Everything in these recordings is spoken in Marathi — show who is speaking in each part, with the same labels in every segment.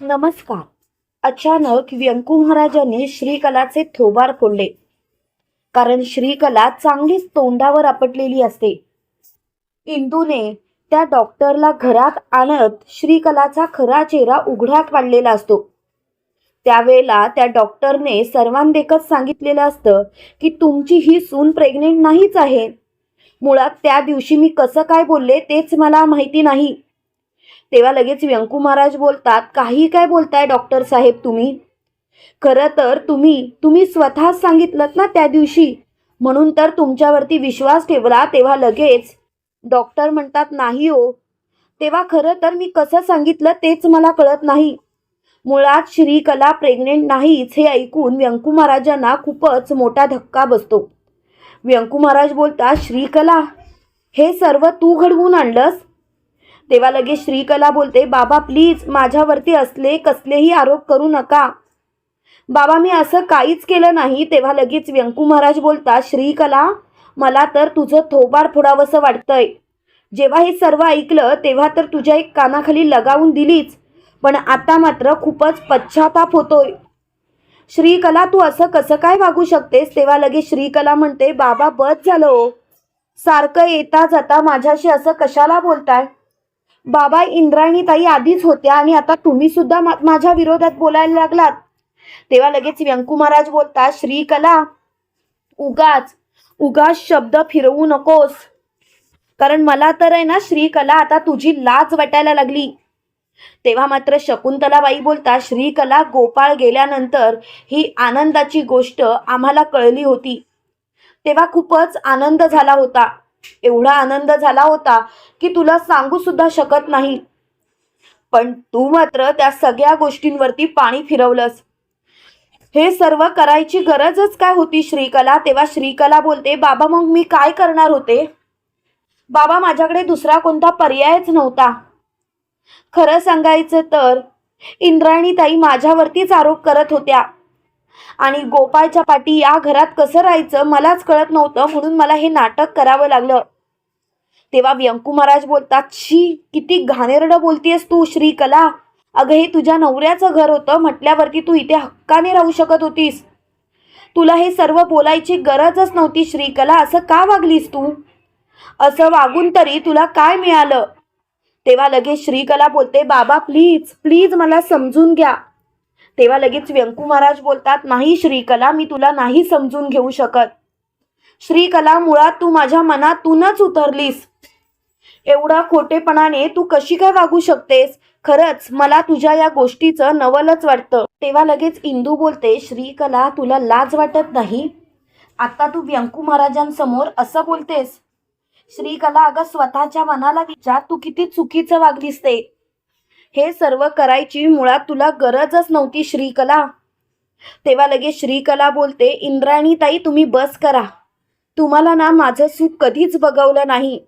Speaker 1: नमस्कार. अचानक व्यंकू महाराजांनी श्रीकलाचे थोबार फोडले. कारण श्रीकला चांगलीच तोंडावर आपटलेली असते. इंदूने त्या डॉक्टरला घरात आणत श्रीकलाचा खरा चेहरा उघड्यात काढलेला असतो. त्यावेळेला त्या डॉक्टरने सर्वांदेखत सांगितलेलं असतं की तुमची ही सून प्रेग्नेंट नाहीच आहे. मुळात त्या दिवशी मी कसं काय बोलले तेच मला माहिती नाही. तेव्हा लगेच व्यंकू महाराज बोलतात काही काय बोलताय डॉक्टर साहेब तुम्ही? खरं तर तुम्ही तुम्ही स्वतःच सांगितलं ना त्या दिवशी. म्हणून तर तुमच्यावरती विश्वास ठेवला तेव्हा लगेच. डॉक्टर म्हणतात नाही हो. तेव्हा खरं तर मी कसं सांगितलं तेच मला कळत नाही. मुळात श्रीकला प्रेग्नेंट नाहीच हे ऐकून व्यंकू महाराजांना खूपच मोठा धक्का बसतो. व्यंकू महाराज बोलतात श्रीकला हे सर्व तू घडवून आणलंस? तेव्हा लगेच श्रीकला बोलते बाबा प्लीज माझ्यावरती असले कसलेही आरोप करू नका. बाबा मी असं काहीच केलं नाही. तेव्हा लगेच व्यंकू महाराज बोलतात श्रीकला मला तर तुझं थोबाड फोडावंसं वाटतंय. जेव्हा हे सर्व ऐकलं तेव्हा तर तुझ्या एक कानाखाली लगावून दिलीच पण आता मात्र खूपच पश्चाताप होतोय. श्रीकला तू असं कसं काय वागू शकतेस? तेव्हा लगेच श्रीकला म्हणते बाबा बस झालं हो. सारखं येता जाता माझ्याशी असं कशाला बोलताय? बाबा इंद्राणीताई आधीच होत्या आणि आता तुम्ही सुद्धा मा- माझ्या विरोधात बोलायला लागलात. तेव्हा लगेच व्यंकू महाराज बोलतात श्रीकला उगाच उगाच शब्द फिरवू नकोस. कारण मला तर आहे ना श्रीकला आता तुझी लाज वाटायला लागली. तेव्हा मात्र शकुंतलाबाई बोलता श्रीकला गोपाळ गेल्यानंतर ही आनंदाची गोष्ट आम्हाला कळली होती. तेव्हा खूपच आनंद झाला होता. एवढा आनंद झाला होता की तुला सांगू सुद्धा शकत नाही. पण तू मात्र त्या सगळ्या गोष्टींवरती पाणी फिरवलंस. हे सर्व करायची गरजच काय होती श्रीकला? तेव्हा श्रीकला बोलते बाबा मग मी काय करणार होते? बाबा माझ्याकडे दुसरा कोणता पर्यायच नव्हता. खरं सांगायचं तर इंद्राणी ताई माझ्यावरतीच आरोप करत होत्या. आणि गोपाळच्या पाठी या घरात कसं राहायचं मलाच कळत नव्हतं म्हणून मला हे नाटक करावं लागलं. तेव्हा व्यंकू महाराज बोलतात शी किती घाणेरडं बोलतीयस तू श्रीकला. अगं हे तुझ्या नवऱ्याचं घर होतं म्हटल्यावरती तू इथे हक्काने राहू शकत होतीस. तुला हे सर्व बोलायची गरजच नव्हती श्रीकला. असं का वागलीस तू? असं वागून तरी तुला काय मिळालं? तेव्हा लगेच श्रीकला बोलते बाबा प्लीज प्लीज मला समजून घ्या. तेव्हा लगेच व्यंकू महाराज बोलतात नाही श्रीकला मी तुला नाही समजून घेऊ शकत. श्रीकला मुळात तू माझ्या मनातूनच उतरलीस. एवढा खोटेपणाने तू कशी काय वागू शकतेस? खरंच मला तुझ्या या गोष्टीचं नवलच वाटतं. तेव्हा लगेच इंदू बोलते श्रीकला तुला लाज वाटत नाही? आता तू व्यंकू महाराजांसमोर असं बोलतेस? श्रीकला अगं स्वतःच्या मनाला विचार तू किती चुकीचं वागलीस ते. हे सर्व करायची मुळात तुला गरजच नव्हती श्रीकला. तेव्हा लगेच श्रीकला बोलते इंद्राणी ताई तुम्ही बस करा. तुम्हाला ना माझं सुख कधीच बघवलं नाही.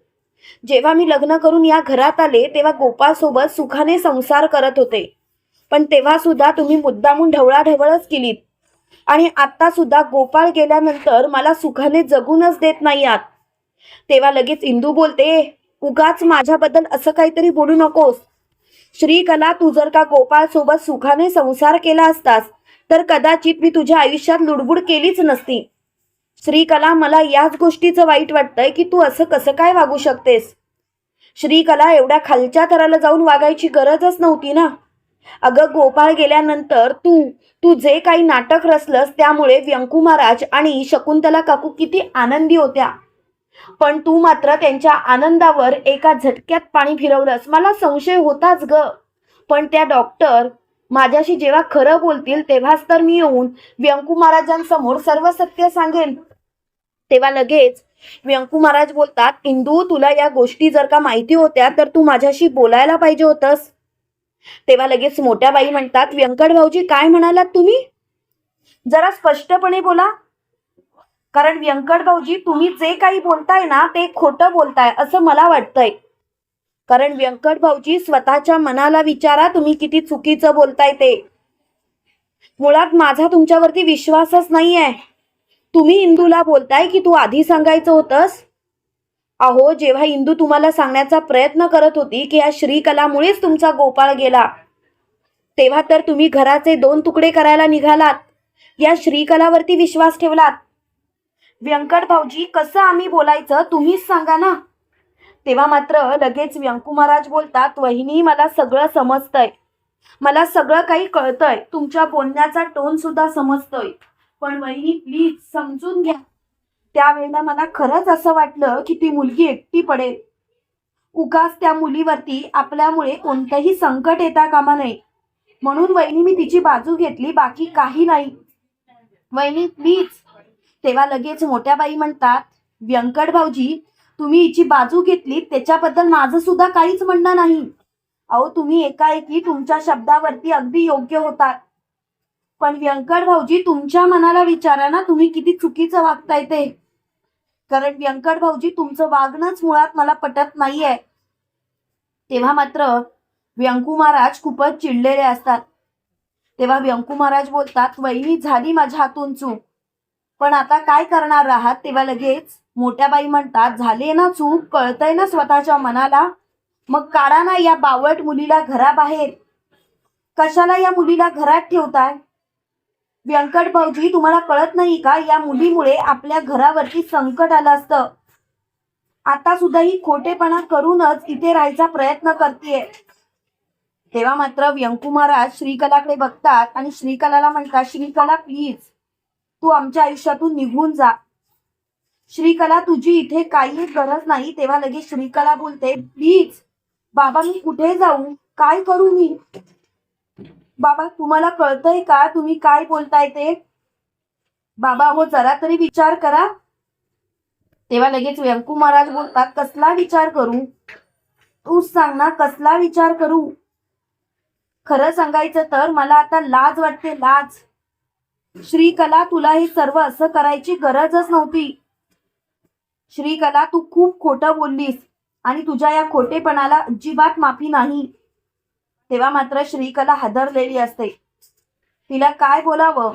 Speaker 1: जेव्हा मी लग्न करून या घरात आले तेव्हा गोपाळसोबत सुखाने संसार करत होते. पण तेव्हा सुद्धा तुम्ही मुद्दामून ढवळाढवळच केलीत. आणि आत्ता सुद्धा गोपाळ गेल्यानंतर मला सुखाने जगूनच देत नाही आत तेव्हा लगेच इंदू बोलते उगाच माझ्याबद्दल असं काहीतरी बोलू नकोस. श्रीकला तू जर का गोपाळ सोबत सुखाने संसार केला असतास तर कदाचित मी तुझ्या आयुष्यात लुडबुड केलीच नसती. श्रीकला मला याच गोष्टीचं वाईट वाटतंय की तू असं कसं काय वागू शकतेस? श्रीकला एवढ्या खालच्या थराला जाऊन वागायची गरजच नव्हती ना? अगं गोपाळ गेल्यानंतर तू तू जे काही नाटक रचलंस त्यामुळे व्यंकू महाराज आणि शकुंतला काकू किती आनंदी होत्या. पण तू मात्र त्यांच्या आनंदावर एका झटक्यात पाणी फिरवलंस. मला संशय होताच ग. पण त्या डॉक्टर माझ्याशी जेव्हा खरं बोलतील तेव्हाच तर मी येऊन व्यंकू महाराजांसमोर सर्व सत्य सांगेन. तेव्हा लगेच व्यंकू महाराज बोलतात इंदू तुला या गोष्टी जर का माहिती होत्या तर तू माझ्याशी बोलायला पाहिजे होतंस. तेव्हा लगेच मोठ्या बाई म्हणतात व्यंकट भाऊजी काय म्हणालात तुम्ही? जरा स्पष्टपणे बोला. कारण व्यंकट भाऊजी तुम्ही जे काही बोलताय ना ते खोटं बोलताय असं मला वाटतंय. कारण व्यंकट भाऊजी स्वतःच्या मनाला विचारा तुम्ही किती चुकीचं बोलताय ते. मुळात माझा तुमच्यावरती विश्वासच नाही आहे तुम्ही इंदूला बोलताय की तू आधी सांगायचं होतंस? अहो जेव्हा इंदू तुम्हाला सांगण्याचा प्रयत्न करत होती की या श्रीकलामुळेच तुमचा गोपाळ गेला तेव्हा तर तुम्ही घराचे दोन तुकडे करायला निघालात. या श्रीकलावरती विश्वास ठेवलात. व्यंकट भाऊजी कसं आम्ही बोलायचं तुम्हीच सांगा ना. तेव्हा मात्र लगेच व्यंकू महाराज बोलतात वहिनी मला सगळं समजतंय. मला सगळं काही कळतंय. तुमच्या बोलण्याचा टोन सुद्धा समजतोय. पण वहिनी प्लीज समजून घ्या. त्यावेळेला मला खरंच असं वाटलं की ती मुलगी एकटी पडेल. उगाच त्या मुलीवरती आपल्यामुळे कोणतंही संकट येता कामा नये. म्हणून वहिनी मी तिची बाजू घेतली बाकी काही नाही. वहिनी प्लीज तेव्हा लगेच मोठ्या बाई म्हणतात व्यंकट भाऊजी तुम्ही हिची बाजू घेतली त्याच्याबद्दल माझं सुद्धा काहीच म्हणणं नाही. अहो तुम्ही एकाएकी तुमच्या शब्दावरती अगदी योग्य होतात. पण व्यंकट भाऊजी तुमच्या मनाला विचारा ना तुम्ही किती चुकीचं वागताय ते. कारण व्यंकट भाऊजी तुमचं वागणंच मुळात मला पटत नाहीये. तेव्हा मात्र व्यंकू महाराज खूपच चिडलेले असतात. तेव्हा व्यंकू महाराज बोलतात वहिनी झाली माझ्या हातून चूक. पण आता काय करणार आहात तेव्हा लगेच मोठ्या बाई म्हणतात झाले ना चूक कळतंय ना स्वतःच्या मनाला. मग काढा ना या बावट मुलीला घराबाहेर. कशाला या मुलीला घरात ठेवताय? व्यंकट भाऊजी तुम्हाला कळत नाही का? या मुलीमुळे आपल्या घरावरती संकट आलं असतं. आता सुद्धा ही खोटेपणा करूनच इथे राहायचा प्रयत्न करतेय. तेव्हा मात्र व्यंकू महाराज श्रीकलाकडे बघतात आणि श्रीकलाला म्हणतात श्रीकला प्लीज तू आमच्या आयुष्यातून निघून जा. श्रीकला तुझी इथे काही गरज नाही. तेव्हा लगेच श्रीकला बोलते प्लीज बाबा मी कुठे जाऊ? काय करू मी? बाबा तुम्हाला कळतंय का? तुम्ही काय बोलताय ते? बाबा हो जरा तरी विचार करा. तेव्हा लगेच व्यंकू महाराज बोलतात कसला विचार करू? तूच सांग ना कसला विचार करू? खरं सांगायचं तर मला आता लाज वाटते लाज. श्रीकला तुला हे सर्व असं करायची गरजच नव्हती. श्रीकला तू खूप खोटं बोललीस आणि तुझ्या या खोटेपणाला अजिबात माफी नाही. तेव्हा मात्र श्रीकला हादरलेली असते. तिला काय बोलावं?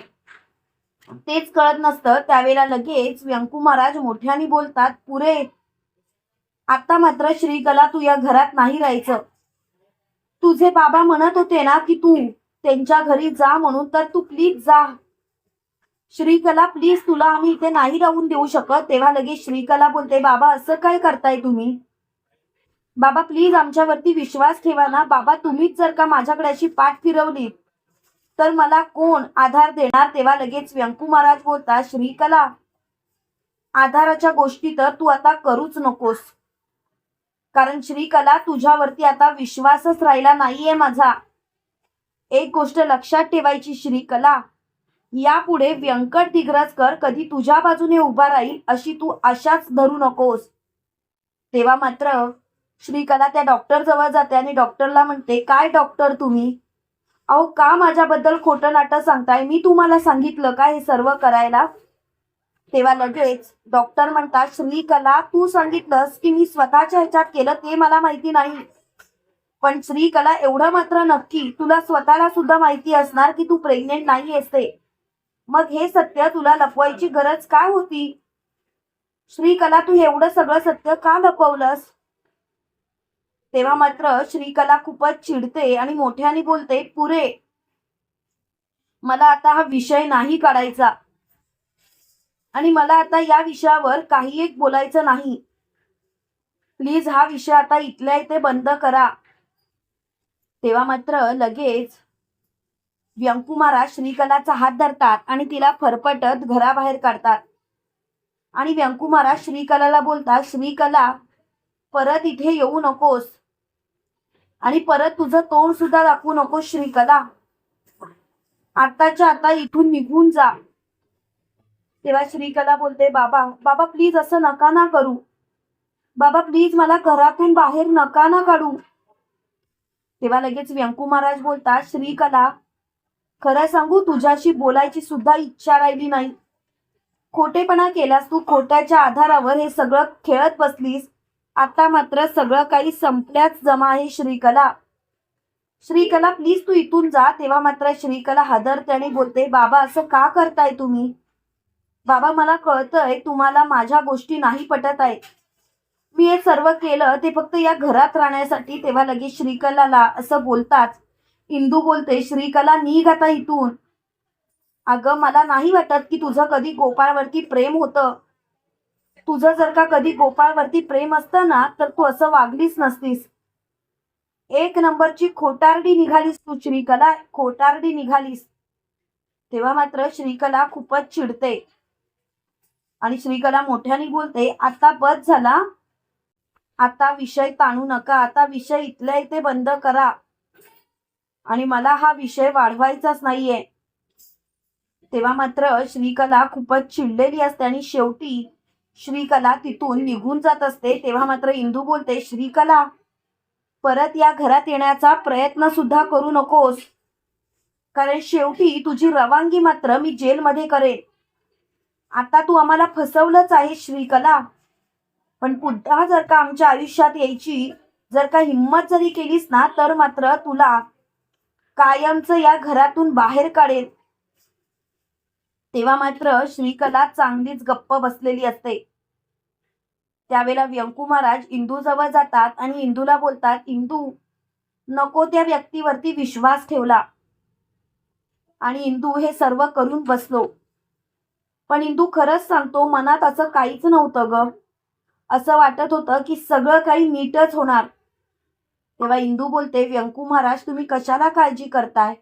Speaker 1: तेच कळत नसतं. त्यावेळेला लगेच व्यंकू महाराज मोठ्याने बोलतात पुरे आता मात्र श्रीकला तू या घरात नाही राहायचं. तुझे बाबा म्हणत होते ना की तू त्यांच्या घरी जा म्हणून तर तू प्लीज जा. श्रीकला प्लीज तुला आम्ही इथे नाही राहून देऊ शकत. तेव्हा लगेच श्रीकला बोलते बाबा असं काय करताय तुम्ही? बाबा प्लीज आमच्यावरती विश्वास ठेवा ना. बाबा तुम्हीच जर का माझ्याकडे अशी पाठ फिरवली तर मला कोण आधार देणार? तेव्हा लगेच व्यंकू महाराज बोलतात श्रीकला आधाराच्या गोष्टी तर तू आता करूच नकोस. कारण श्रीकला तुझ्यावरती आता विश्वासच राहिला नाहीये माझा. एक गोष्ट लक्षात ठेवायची श्रीकला. यापुढे व्यंकट दिग्रजकर कधी तुझ्या बाजूने उभा राहील अशी तू आशाच धरू नकोस. तेव्हा मात्र श्रीकला त्या डॉक्टर जवळ जाते आणि डॉक्टरला म्हणते काय डॉक्टर तुम्ही? अहो का माझ्याबद्दल खोटं नाटक सांगताय? मी तुम्हाला सांगितलं का हे सर्व करायला? तेव्हा लगेच डॉक्टर म्हणतात श्रीकला तू सांगितलंस की मी स्वतःच्या ह्याच्यात केलं ते मला माहिती नाही. पण श्रीकला एवढं मात्र नक्की तुला स्वतःला सुद्धा माहिती असणार की तू प्रेग्नेंट नाही असते मग हे सत्य तुला लपवायची गरज काय होती? श्रीकला तू एवढं सगळं सत्य का लपवलंस? तेव्हा मात्र श्रीकला खूपच चिडते आणि मोठ्याने बोलते पुरे मला आता हा विषय नाही काढायचा. आणि मला आता या विषयावर काही एक बोलायचं नाही. प्लीज हा विषय आता इथल्या इथे बंद करा. तेव्हा मात्र लगेच व्यंकुमारा महाराज श्रीकलाचा हात धरतात आणि तिला फरफटत घराबाहेर काढतात. आणि व्यंकुमारा महाराज श्रीकलाला बोलतात श्रीकला परत इथे येऊ नकोस. आणि परत तुझं तोंड सुद्धा दाखवू नकोस श्रीकला. आताच्या आता इथून निघून जा. तेव्हा श्रीकला बोलते बाबा बाबा प्लीज असं नका ना करू. बाबा प्लीज मला घरातून बाहेर नका ना काढू. तेव्हा लगेच व्यंकू महाराज बोलतात श्रीकला खरं सांगू तुझ्याशी बोलायची सुद्धा इच्छा राहिली नाही. खोटेपणा केलास तू खोट्याच्या आधारावर हे सगळं खेळत बसलीस. आता मात्र सगळं काही संपल्याच जमा आहे श्रीकला. श्रीकला प्लीज तू इथून जा तेव्हा मात्र श्रीकला हादरते आणि बोलते बाबा असं का करताय तुम्ही? बाबा मला कळतंय तुम्हाला माझ्या गोष्टी नाही पटत आहेत. मी हे सर्व केलं ते फक्त या घरात राहण्यासाठी तेव्हा लगेच श्रीकलाला असं बोलताच इंदू बोलते श्रीकला निघ आता इथून. अगं मला नाही वाटत की तुझं कधी गोपाळवरती प्रेम होतं. तुझं जर का कधी गोपाळवरती प्रेम असतं ना तर तू असं वागलीच नसतीस. एक नंबरची खोटारडी निघालीस तू श्रीकला. खोटारडी निघालीस. तेव्हा मात्र श्रीकला खूपच चिडते. आणि श्रीकला मोठ्याने बोलते आता बस झाला. आता विषय ताणू नका. आता विषय इथल्या इथे बंद करा. आणि मला हा विषय वाढवायचाच नाहीये. तेव्हा मात्र श्रीकला खूपच चिडलेली असते आणि शेवटी श्रीकला तिथून निघून जात असते. तेव्हा मात्र इंदू बोलते श्रीकला परत या घरात येण्याचा प्रयत्न सुद्धा करू नकोस. कारण शेवटी तुझी रवानगी मात्र मी जेलमध्ये करेन. आता तू आम्हाला फसवलंच आहे श्रीकला. पण पुन्हा जर का आमच्या आयुष्यात यायची जर का हिंमत जरी केलीस ना तर मात्र तुला कायमचं या घरातून बाहेर काढेल. तेव्हा मात्र श्रीकला चांगलीच गप्प बसलेली असते. त्यावेळेला व्यंकू महाराज इंदू जवळ जातात आणि इंदूला बोलतात इंदू नको त्या व्यक्तीवरती विश्वास ठेवला. आणि इंदू हे सर्व करून बसलो. पण इंदू खरंच सांगतो मनात असं काहीच नव्हतं ग. असं वाटत होतं की सगळं काही नीटच होणार. तेव्हा इंदू बोलते व्यंकू महाराज तुम्ही कशाला काळजी करताय?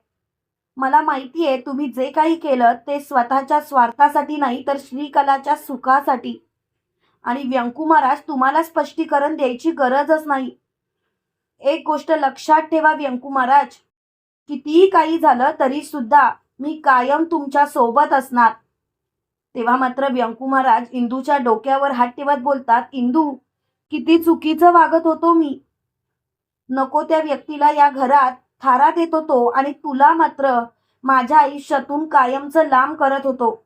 Speaker 1: मला माहिती आहे तुम्ही जे काही केलं ते स्वतःच्या स्वार्थासाठी नाही तर श्रीकलाच्या सुखासाठी. आणि व्यंकू महाराज तुम्हाला स्पष्टीकरण द्यायची गरजच नाही. एक गोष्ट लक्षात ठेवा व्यंकू महाराज कितीही काही झालं तरी सुद्धा मी कायम तुमच्यासोबत असणार. तेव्हा मात्र व्यंकू महाराज इंदूच्या डोक्यावर हात ठेवत बोलतात इंदू किती चुकीचं वागत होतो मी. नको त्या व्यक्तीला या घरात थारा देत होतो आणि तुला मात्र माझ्या आयुष्यातून कायमचं लांब करत होतो.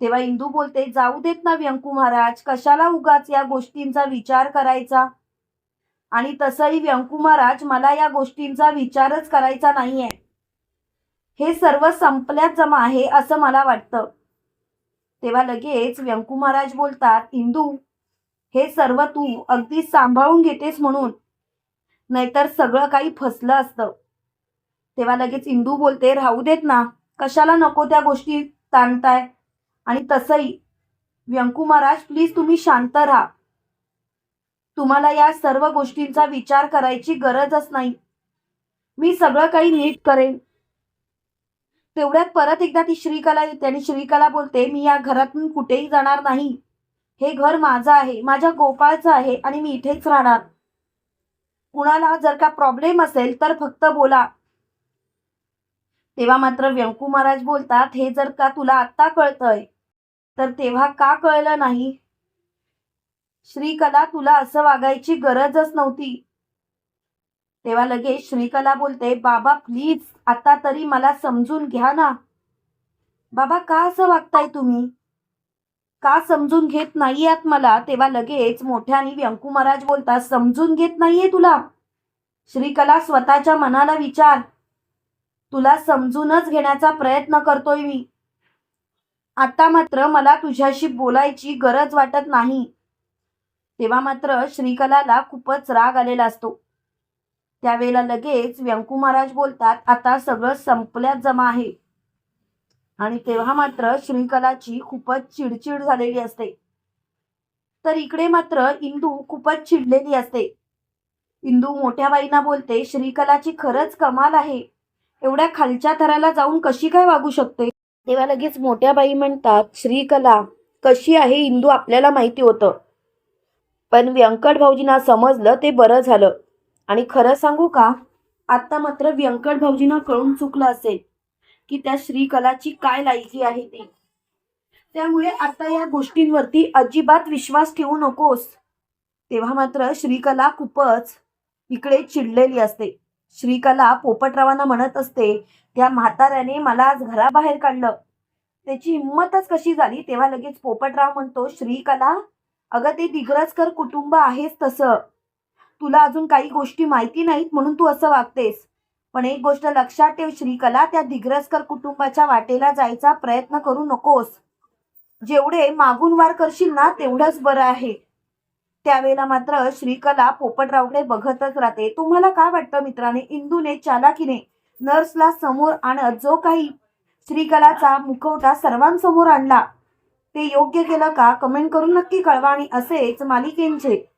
Speaker 1: तेव्हा इंदू बोलते जाऊ देत ना व्यंकू महाराज कशाला उगाच या गोष्टींचा विचार करायचा? आणि तसंही व्यंकू महाराज मला या गोष्टींचा विचारच करायचा नाहीये. हे सर्व संपल्यात जमा आहे असं मला वाटतं. तेव्हा लगेच व्यंकू महाराज बोलतात इंदू हे सर्व तू अगदी सांभाळून घेतेस म्हणून. नाहीतर सगळं काही फसलं असतं. तेव्हा लगेच इंदू बोलते राहू देत ना. कशाला नको त्या गोष्टी ताणताय? आणि तसंही. व्यंकू महाराज प्लीज तुम्ही शांत राहा. तुम्हाला या सर्व गोष्टींचा विचार करायची गरजच नाही. मी सगळं काही नीट करेन. तेवढ्यात परत एकदा ती श्रीकला येते आणि श्रीकला बोलते मी या घरातून कुठेही जाणार नाही. हे घर माझं आहे. माझ्या गोपाळचं आहे आणि मी इथेच राहणार. कुणाला जर का प्रॉब्लेम असेल तर फक्त बोला. तेव्हा मात्र व्यंकू महाराज बोलतात हे जर का तुला आत्ता कळतंय तर तेव्हा का कळलं नाही? श्रीकला तुला असं वागायची गरजच नव्हती. तेव्हा लगेच श्रीकला बोलते बाबा प्लीज आता तरी मला समजून घ्या ना. बाबा का असं वागताय तुम्ही? का समजून घेत नाही आहात मला तेव्हा लगेच मोठ्याने व्यंकू महाराज बोलतात समजून घेत नाहीये तुला? श्रीकला स्वतःच्या मनाला विचार तुला समजूनच घेण्याचा प्रयत्न करतोय मी. आता मात्र मला तुझ्याशी बोलायची गरज वाटत नाही. तेव्हा मात्र श्रीकलाला खूपच राग आलेला असतो. त्यावेळेला लगेच व्यंकू महाराज बोलतात आता सगळं संपल्यात जमा आहे. आणि तेव्हा मात्र श्रीकलाची खूपच चिडचिड झालेली असते. तर इकडे मात्र इंदू खूपच चिडलेली असते. इंदू मोठ्या बाईंना बोलते श्रीकलाची खरंच कमाल आहे. एवढ्या खालच्या थराला जाऊन कशी काय वागू शकते? तेव्हा लगेच मोठ्या बाई म्हणतात श्रीकला कशी आहे इंदू आपल्याला माहिती होतं. पण व्यंकट भाऊजींना समजलं ते बरं झालं. आणि खरं सांगू का? आता मात्र व्यंकट भाऊजींना कळून चुकलं असेल. की त्या श्रीकलाची काय लायकी आहे ती? त्यामुळे आता या गोष्टींवरती अजिबात विश्वास ठेवू नकोस. तेव्हा मात्र श्रीकला खूपच इकडे चिडलेली असते. श्रीकला पोपटरावांना म्हणत असते त्या म्हाताऱ्याने मला आज घराबाहेर काढलं. त्याची हिंमतच कशी झाली तेव्हा लगेच पोपटराव म्हणतो श्रीकला अगं ते दिग्रजकर कुटुंब आहेच तसं. तुला अजून काही गोष्टी माहिती नाहीत म्हणून तू असं वागतेस. पण एक गोष्ट लक्षात ठेव श्रीकला त्या दिग्रसकर कुटुंबाच्या वाटेला जायचा प्रयत्न करू नकोस. जेवढे मागून वार करशील ना तेवढंच बरं आहे. त्यावेळेला मात्र श्रीकला पोपटरावकडे बघतच राहते. तुम्हाला काय वाटतं मित्राने? इंदूने चालाकीने नर्सला समोर आणत जो काही श्रीकलाचा मुखवटा सर्वांसमोर आणला. ते योग्य केलं का? कमेंट करून नक्की कळवा आणि असेच मालिकेंचे